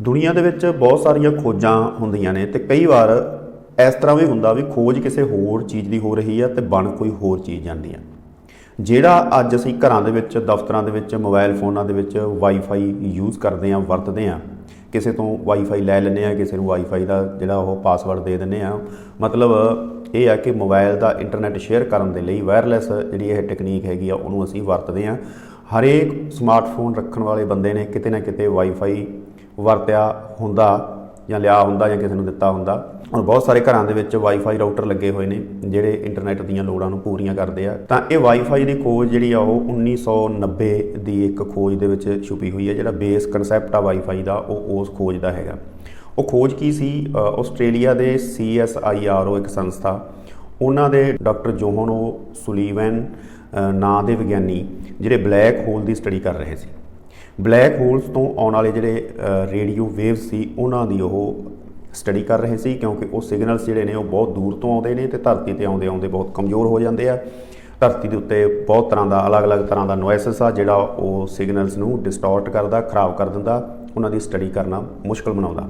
ਦੁਨੀਆ ਦੇ ਵਿੱਚ ਬਹੁਤ ਸਾਰੀਆਂ ਖੋਜਾਂ ਹੁੰਦੀਆਂ ਨੇ ਤੇ ਕਈ ਵਾਰ ਇਸ ਤਰ੍ਹਾਂ ਵੀ ਹੁੰਦਾ ਵੀ ਖੋਜ ਕਿਸੇ ਹੋਰ ਚੀਜ਼ ਦੀ ਹੋ ਰਹੀ ਆ ਤੇ ਬਣ ਕੋਈ ਹੋਰ ਚੀਜ਼ ਜਾਂਦੀ ਆ। ਜਿਹੜਾ ਅੱਜ ਅਸੀਂ ਘਰਾਂ ਦੇ ਵਿੱਚ, ਦਫ਼ਤਰਾਂ ਦੇ ਵਿੱਚ ਮੋਬਾਈਲ ਫੋਨਾਂ ਦੇ ਵਿੱਚ ਵਾਈਫਾਈ ਯੂਜ਼ ਕਰਦੇ ਆ, ਵਰਤਦੇ ਆ, ਕਿਸੇ ਤੋਂ ਵਾਈਫਾਈ ਲੈ ਲੈਂਦੇ ਆ, ਕਿਸੇ ਨੂੰ ਵਾਈਫਾਈ ਦਾ ਜਿਹੜਾ ਉਹ ਪਾਸਵਰਡ ਦੇ ਦਿੰਦੇ ਆ, ਮਤਲਬ ਇਹ ਆ ਕਿ ਮੋਬਾਈਲ ਦਾ ਇੰਟਰਨੈਟ ਸ਼ੇਅਰ ਕਰਨ ਦੇ ਲਈ ਵਾਇਰਲੈਸ ਜਿਹੜੀ ਇਹ ਟੈਕਨੀਕ ਹੈਗੀ ਆ, ਉਹਨੂੰ ਅਸੀਂ ਵਰਤਦੇ ਆ। ਹਰੇਕ ਸਮਾਰਟਫੋਨ ਰੱਖਣ ਵਾਲੇ ਬੰਦੇ ਨੇ ਕਿਤੇ ਨਾ ਕਿਤੇ ਵਾਈਫਾਈ ਵਰਤਿਆ ਹੁੰਦਾ ਜਾਂ ਲਿਆ ਹੁੰਦਾ ਜਾਂ ਕਿਸੇ ਨੂੰ ਦਿੱਤਾ ਹੁੰਦਾ। ਔਰ ਬਹੁਤ ਸਾਰੇ ਘਰਾਂ ਦੇ ਵਿੱਚ ਵਾਈਫਾਈ ਰਾਊਟਰ ਲੱਗੇ ਹੋਏ ਨੇ ਜਿਹੜੇ ਇੰਟਰਨੈਟ ਦੀਆਂ ਲੋੜਾਂ ਨੂੰ ਪੂਰੀਆਂ ਕਰਦੇ ਆ। ਤਾਂ ਇਹ ਵਾਈਫਾਈ ਦੀ ਖੋਜ ਜਿਹੜੀ ਆ ਉਹ 1990 ਦੀ ਇੱਕ ਖੋਜ ਦੇ ਵਿੱਚ ਛੁਪੀ ਹੋਈ ਹੈ ਜਿਹੜਾ ਬੇਸ ਕਨਸੈਪਟ ਆ ਵਾਈਫਾਈ ਦਾ ਉਹ ਉਸ ਖੋਜ ਦਾ ਹੈਗਾ। ਉਹ ਖੋਜ ਕੀ ਸੀ? ਆਸਟ੍ਰੇਲੀਆ ਦੇ CSIRO ਇੱਕ ਸੰਸਥਾ ਉਹਨਾਂ ਦੇ ਡਾਕਟਰ ਜੋਹਨੋ ਸੁਲੀਵਨ ਅ, ਨਾਂ ਦੇ ਵਿਗਿਆਨੀ ਜਿਹੜੇ ਬਲੈਕ ਹੋਲ ਦੀ ਸਟੱਡੀ ਕਰ ਰਹੇ ਸੀ। ਬਲੈਕ ਹੋਲਸ ਤੋਂ ਆਉਣ ਵਾਲੇ ਜਿਹੜੇ ਰੇਡੀਓ ਵੇਵ ਸੀ, ਉਹਨਾਂ ਦੀ ਉਹ ਸਟੱਡੀ ਕਰ ਰਹੇ ਸੀ, ਕਿਉਂਕਿ ਉਹ ਸਿਗਨਲਸ ਜਿਹੜੇ ਨੇ ਉਹ ਬਹੁਤ ਦੂਰ ਤੋਂ ਆਉਂਦੇ ਨੇ ਤੇ ਧਰਤੀ ਤੇ ਆਉਂਦੇ ਆਉਂਦੇ ਬਹੁਤ ਕਮਜ਼ੋਰ ਹੋ ਜਾਂਦੇ ਆ। ਧਰਤੀ ਦੇ ਉੱਤੇ ਬਹੁਤ ਤਰ੍ਹਾਂ ਦਾ, ਅਲੱਗ-ਅਲੱਗ ਤਰ੍ਹਾਂ ਦਾ ਨੋਇਸਸ ਆ, ਜਿਹੜਾ ਉਹ ਸਿਗਨਲਸ ਨੂੰ ਡਿਸਟੋਰਟ ਕਰਦਾ, ਖਰਾਬ ਕਰ ਦਿੰਦਾ, ਉਹਨਾਂ ਦੀ ਸਟੱਡੀ ਕਰਨਾ ਮੁਸ਼ਕਲ ਬਣਾਉਂਦਾ।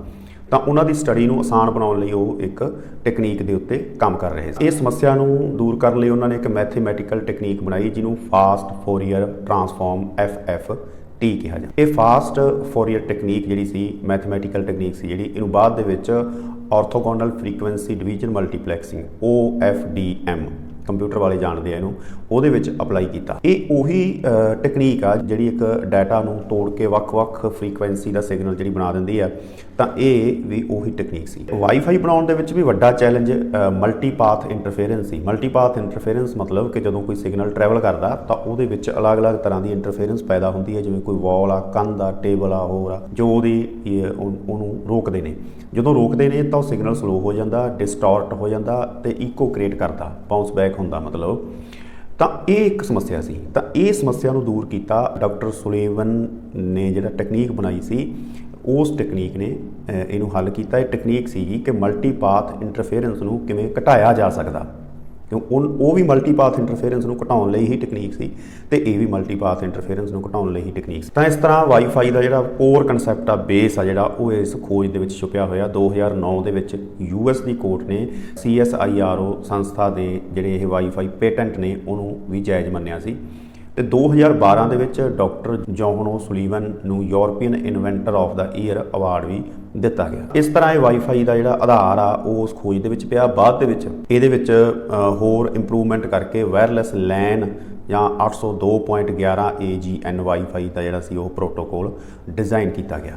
ਤਾਂ ਉਹਨਾਂ ਦੀ ਸਟੱਡੀ ਨੂੰ ਆਸਾਨ ਬਣਾਉਣ ਲਈ ਉਹ ਇੱਕ ਟੈਕਨੀਕ ਦੇ ਉੱਤੇ ਕੰਮ ਕਰ ਰਹੇ ਸੀ। ਇਸ ਸਮੱਸਿਆ ਨੂੰ ਦੂਰ ਕਰਨ ਲਈ ਉਹਨਾਂ ਨੇ ਇੱਕ ਮੈਥਮੈਟੀਕਲ ਟੈਕਨੀਕ ਬਣਾਈ, ਜਿਹਨੂੰ fast Fourier transform FF T ਕਿਹਾ ਜਾਂਦਾ। ਇਹ ਫਾਸਟ ਫੋਰੀਅਰ ਟੈਕਨੀਕ ਜਿਹੜੀ ਸੀ ਮੈਥਮੈਟੀਕਲ ਟੈਕਨੀਕ ਸੀ ਜਿਹੜੀ, ਇਹਨੂੰ ਬਾਅਦ ਦੇ ਵਿੱਚ orthogonal frequency division multiplexing OFDM computer ਵਾਲੇ ਜਾਣਦੇ ਆ ਇਹਨੂੰ, ਉਹਦੇ ਵਿੱਚ ਅਪਲਾਈ ਕੀਤਾ। ਇਹ ਉਹੀ ਟੈਕਨੀਕ ਆ ਜਿਹੜੀ ਇੱਕ ਡਾਟਾ ਨੂੰ ਤੋੜ ਕੇ ਵੱਖ-ਵੱਖ ਫ੍ਰੀਕੁਐਂਸੀ ਦਾ ਸਿਗਨਲ ਜਿਹੜੀ ਬਣਾ ਦਿੰਦੀ ਆ, ਤਾਂ ਇਹ ਵੀ ਉਹੀ ਟੈਕਨੀਕ ਸੀ। ਵਾਈਫਾਈ ਬਣਾਉਣ ਦੇ ਵਿੱਚ ਵੀ ਵੱਡਾ ਚੈਲੰਜ ਮਲਟੀ ਪਾਥ ਇੰਟਰਫੇਰੈਂਸ ਸੀ। ਮਲਟੀ ਪਾਥ ਇੰਟਰਫੇਰੈਂਸ ਮਤਲਬ ਕਿ ਜਦੋਂ ਕੋਈ ਸਿਗਨਲ ਟਰੈਵਲ ਕਰਦਾ, ਤਾਂ ਉਹਦੇ ਵਿੱਚ ਅਲੱਗ-ਅਲੱਗ ਤਰ੍ਹਾਂ ਦੀ ਇੰਟਰਫੇਰੈਂਸ ਪੈਦਾ ਹੁੰਦੀ ਹੈ ਜਿਵੇਂ ਕੋਈ ਵਾਲ ਆ, ਕੰਧ ਆ ਟੇਬਲ ਆ, ਹੋਰ ਆ, ਜੋ ਉਹਦੀ ਉਹਨੂੰ ਰੋਕਦੇ ਨੇ। ਜਦੋਂ ਰੋਕਦੇ ਨੇ, ਤਾਂ ਉਹ ਸਿਗਨਲ ਸਲੋ ਹੋ ਜਾਂਦਾ ਡਿਸਟੋਰਟ ਹੋ ਜਾਂਦਾ ਤੇ ਇਕੋ ਕ੍ਰੀਏਟ ਕਰਦਾ ਬਾਉਂਸ ਬੈਕ ਹੁੰਦਾ ਮਤਲਬ, ਤਾਂ ਇਹ ਇੱਕ ਸਮੱਸਿਆ ਸੀ। ਤਾਂ ਇਹ ਸਮੱਸਿਆ ਨੂੰ ਦੂਰ ਕੀਤਾ ਡਾਕਟਰ ਸੁਲੇਵਨ ਨੇ ਜਿਹੜਾ ਟੈਕਨੀਕ ਬਣਾਈ ਸੀ, ਉਸ ਟੈਕਨੀਕ ਨੇ ਇਹਨੂੰ ਹੱਲ ਕੀਤਾ। ਇਹ ਟੈਕਨੀਕ ਸੀਗੀ ਕਿ ਮਲਟੀਪਾਥ ਇੰਟਰਫੇਰੈਂਸ ਨੂੰ ਕਿਵੇਂ ਘਟਾਇਆ ਜਾ ਸਕਦਾ। ਕਿਉਂ ਉਹ ਉਹ ਵੀ ਮਲਟੀ ਪਾਥ ਇੰਟਰਫੇਰੈਂਸ ਨੂੰ ਘਟਾਉਣ ਲਈ ਹੀ ਟੈਕਨੀਕ ਸੀ ਤੇ ਇਹ ਵੀ ਮਲਟੀ ਪਾਥ ਇੰਟਰਫੇਰੈਂਸ ਨੂੰ ਘਟਾਉਣ ਲਈ ਹੀ ਟੈਕਨੀਕ ਸੀ। ਤਾਂ ਇਸ ਤਰ੍ਹਾਂ ਵਾਈਫਾਈ ਦਾ ਜਿਹੜਾ ਕੋਰ ਕਨਸੈਪਟ ਆ ਬੇਸ ਆ ਜਿਹੜਾ, ਉਹ ਇਸ ਖੋਜ ਦੇ ਵਿੱਚ ਛੁਪਿਆ ਹੋਇਆ। 2009 ਦੇ ਵਿੱਚ ਯੂਐਸ ਦੀ ਕੋਰਟ ਨੇ CSIRO ਸੰਸਥਾ ਦੇ ਜਿਹੜੇ ਇਹ ਵਾਈਫਾਈ ਪੇਟੈਂਟ ਨੇ, ਉਹਨੂੰ ਵੀ ਜਾਇਜ਼ ਮੰਨਿਆ ਸੀ। ਤੇ 2012 ਦੇ ਵਿੱਚ ਡਾਕਟਰ ਜੋਹਨੋ ਸੁਲੀਵਨ ਨੂੰ European inventor of the year award ਵੀ ਦਿੱਤਾ ਗਿਆ। ਇਸ ਤਰ੍ਹਾਂ ਇਹ ਵਾਈਫਾਈ ਦਾ ਜਿਹੜਾ ਆਧਾਰ ਆ, ਉਹ ਉਸ ਖੋਜ ਦੇ ਵਿੱਚ ਪਿਆ। ਬਾਅਦ ਦੇ ਵਿੱਚ ਇਹਦੇ ਵਿੱਚ ਹੋਰ ਇੰਪਰੂਵਮੈਂਟ ਕਰਕੇ ਵਾਇਰਲੈਸ LAN ਜਾਂ 802.11 AGN ਵਾਈਫਾਈ ਦਾ ਜਿਹੜਾ ਸੀ, ਉਹ ਪ੍ਰੋਟੋਕੋਲ ਡਿਜ਼ਾਈਨ ਕੀਤਾ ਗਿਆ।